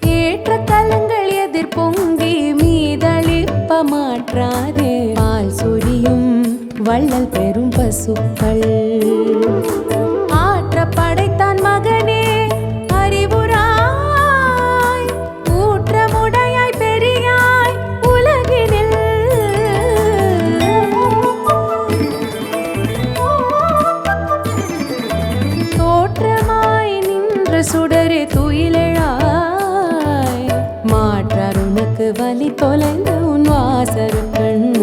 ஏற்ற பொங்கி மீதளிப்ப மாற்றாதே. பால் சொரியும் வள்ளல் பெரும் பசுக்கள். சுடர் சுடரே துயிலழாய். மாற்றார் உனக்கு வலி தொலைந்த உன் வாசரு கண்